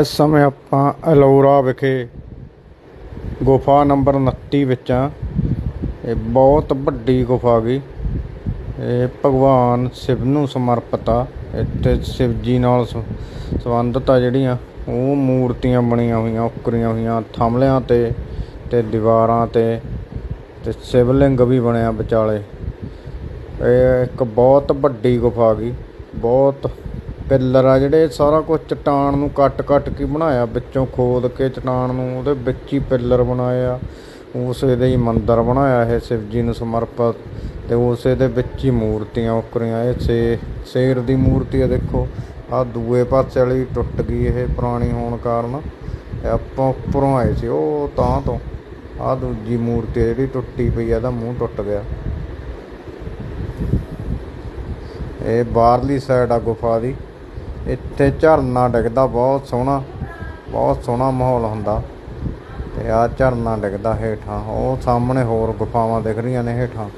ਇਸ ਸਮੇਂ ਆਪਾਂ ਅਲੋਰਾ ਵਿਖੇ ਗੁਫਾ ਨੰਬਰ 29 ਵਿੱਚ ਆ ਇਹ ਬਹੁਤ ਵੱਡੀ ਗੁਫਾ ਗਈ ਇਹ ਭਗਵਾਨ ਸ਼ਿਵ ਨੂੰ ਸਮਰਪਿਤ ਆ। ਇੱਥੇ ਸ਼ਿਵ ਜੀ ਨਾਲ ਸ- ਸੰਬੰਧਿਤ ਆ ਜਿਹੜੀਆਂ ਉਹ ਮੂਰਤੀਆਂ ਬਣੀਆਂ ਹੋਈਆਂ, ਉਕਰੀਆਂ ਹੋਈਆਂ, ਥੰਮਲਿਆਂ ਤੇ ਤੇ ਦੀਵਾਰਾਂ ਤੇ ਤੇ ਸ਼ਿਵਲਿੰਗ ਵੀ ਬਣਿਆ ਵਿਚਾਲੇ। ਇਹ ਇੱਕ ਬਹੁਤ ਵੱਡੀ ਗੁਫਾ ਗਈ ਬਹੁਤ ਪਿੱਲਰ ਆ ਜਿਹੜੇ ਸਾਰਾ ਕੁਝ ਚਟਾਨ ਨੂੰ ਕੱਟ ਕੱਟ ਕੇ ਬਣਾਇਆ, ਵਿੱਚੋਂ ਖੋਦ ਕੇ ਚਟਾਨ ਨੂੰ ਉਹਦੇ ਵਿੱਚ ਹੀ ਪਿੱਲਰ ਬਣਾਇਆ, ਉਸੇ ਦੇ ਹੀ ਮੰਦਿਰ ਬਣਾਇਆ ਇਹ ਸ਼ਿਵ ਜੀ ਨੂੰ ਸਮਰਪਿਤ, ਤੇ ਉਸੇ ਦੇ ਵਿੱਚ ਹੀ ਮੂਰਤੀਆਂ ਉਕਰੀਆਂ, ਇਹ ਸੇ, ਸ਼ੇਰ ਦੀ ਮੂਰਤੀ ਆ ਦੇਖੋ ਆ ਦੂਏ ਪਾਸੇ ਵਾਲੀ ਟੁੱਟ ਗਈ ਇਹ ਪੁਰਾਣੀ ਹੋਣ ਕਾਰਨ ਆਪਾਂ ਉੱਪਰੋਂ ਆਏ ਸੀ, ਉਹ ਤਾਂ ਤੋਂ ਆ ਦੂਜੀ ਮੂਰਤੀ ਜਿਹੜੀ ਟੁੱਟੀ ਪਈ ਆ, ਇਹਦਾ ਮੂੰਹ ਟੁੱਟ ਗਿਆ। ਇਹ ਬਾਹਰਲੀ ਸਾਈਡ ਆ ਗੁਫਾ ਦੀ। ਇੱਥੇ ਝਰਨਾ ਡਿੱਗਦਾ, ਬਹੁਤ ਸੋਹਣਾ ਬਹੁਤ ਸੋਹਣਾ ਮਾਹੌਲ ਹੁੰਦਾ। ਤੇ ਆ ਝਰਨਾ ਡਿੱਗਦਾ ਹੇਠਾਂ, ਉਹ ਸਾਹਮਣੇ ਹੋਰ ਗੁਫਾਵਾਂ ਦਿਖ ਰਹੀਆਂ ਨੇ ਹੇਠਾਂ।